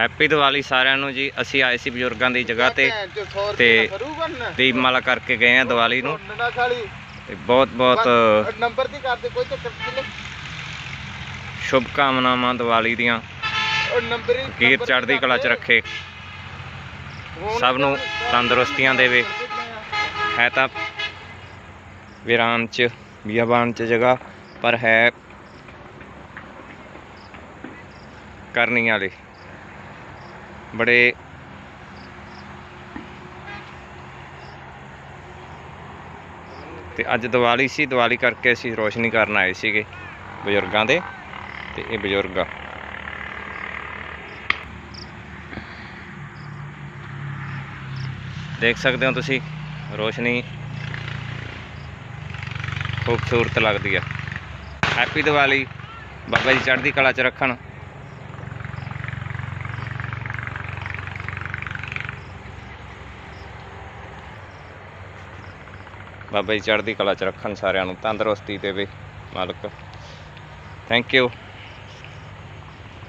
Happy Diwali ਸਾਰਿਆਂ ਨੂੰ ਜੀ। ਅਸੀਂ ਆਏ ਸੀ ਬਜ਼ੁਰਗਾਂ ਦੀ ਜਗ੍ਹਾ ਤੇ ਤੇ ਦੀਪਮਾਲਾ ਕਰਕੇ ਗਏ ਆ ਦੀਵਾਲੀ ਨੂੰ। ਤੇ ਬਹੁਤ ਬਹੁਤ ਨੰਬਰ ਦੀ ਕਰਦੇ ਕੋਈ ਚੱਕਰ ਨਹੀਂ ਸ਼ੁਭ ਕਾਮਨਾਵਾਂ ਦੀਵਾਲੀ ਦੀਆਂ। ਉਹ ਨੰਬਰ ਹੀ ਕੀਰ ਚੜ੍ਹਦੀ ਕਲਾ ਚ ਰੱਖੇ। ਸਭ ਨੂੰ ਤੰਦਰੁਸਤੀਆਂ ਦੇਵੇ। ਹੈ ਤਾਂ ਵੀਰਾਨ ਚ ਬਿਆਬਾਨ ਚ ਜਗ੍ਹਾ ਪਰ ਹੈ ਕਰਨੀ ਵਾਲੇ। ਬੜੇ ਤੇ ਅੱਜ ਦੀਵਾਲੀ ਸੀ, ਦੀਵਾਲੀ ਕਰਕੇ ਅਸੀਂ ਰੋਸ਼ਨੀ ਕਰਨ ਆਏ ਸੀਗੇ ਬਜ਼ੁਰਗਾਂ ਦੇ ਤੇ ਇਹ ਬਜ਼ੁਰਗ ਆ। ਦੇਖ ਸਕਦੇ ਹੋ ਤੁਸੀਂ, ਰੋਸ਼ਨੀ ਖੂਬਸੂਰਤ ਲੱਗਦੀ ਆ। ਹੈਪੀ ਦੀਵਾਲੀ, ਬਾਬਾ ਜੀ ਚੜ੍ਹਦੀ ਕਲਾ ਚ ਰੱਖਣ। ਬਾਬਾ ਜੀ ਚੜ੍ਹਦੀ ਕਲਾ ਚ ਰੱਖਣ ਸਾਰਿਆਂ ਨੂੰ ਤੰਦਰੁਸਤੀ ਦੇਵੇ ਮਾਲਕ। Thank you